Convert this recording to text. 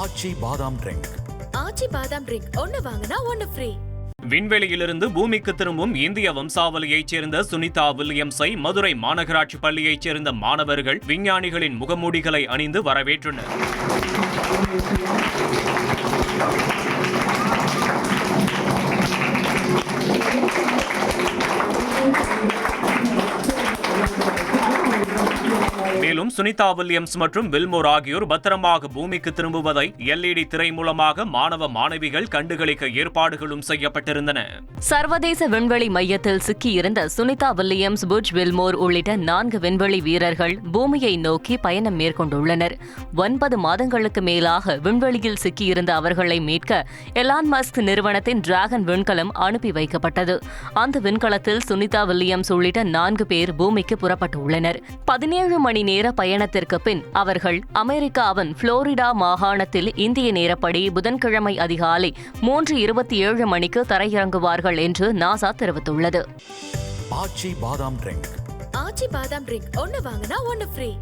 ஆச்சி பாதாம் ட்ரிங்க் ஆச்சி பாதாம் ட்ரிங்க் ஒன்னு வாங்கினா ஒன்னு ஃப்ரீ விண்வெளியிலிருந்து பூமிக்கு திரும்பும் இந்திய வம்சாவளியைச் சேர்ந்த சுனிதா வில்லியம்ஸை மதுரை மாநகராட்சி பள்ளியைச் சேர்ந்த மாணவர்கள் விஞ்ஞானிகளின் முகமூடிகளை அணிந்து வரவேற்றனர். மேலும் சுனிதா வில்லியம்ஸ் மற்றும் வில்மோர் ஆகியோர் பத்திரமாக பூமிக்கு திரும்புவதை எல்இடி திரை மூலமாக மாணவ மாணவிகள் கண்டுகளிக்க ஏற்பாடுகளும் செய்யப்பட்டிருந்தன. சர்வதேச விண்வெளி மையத்தில் சிக்கியிருந்த சுனிதா வில்லியம்ஸ் புட்ச் வில்மோர் உள்ளிட்ட நான்கு விண்வெளி வீரர்கள் பூமியை நோக்கி பயணம் மேற்கொண்டுள்ளனர். ஒன்பது மாதங்களுக்கு மேலாக விண்வெளியில் சிக்கியிருந்த அவர்களை மீட்க எலான் மஸ்க் நிறுவனத்தின் டிராகன் விண்கலம் அனுப்பி வைக்கப்பட்டது. அந்த விண்கலத்தில் சுனிதா வில்லியம்ஸ் உள்ளிட்ட நான்கு பேர் பூமிக்கு புறப்பட்டுள்ளனர். பதினேழு மணி பயணத்திற்கு பின் அவர்கள் அமெரிக்காவின் புளோரிடா மாகாணத்தில் இந்திய நேரப்படி புதன்கிழமை அதிகாலை மூன்று இருபத்தி ஏழு மணிக்கு தரையிறங்குவார்கள் என்று நாசா தெரிவித்துள்ளது. ஆச்சி பாதாம் ட்ரிங்க். ஆச்சி பாதாம் ட்ரிங்க் ஒன்னு வாங்கினா ஒன்னு ஃப்ரீ.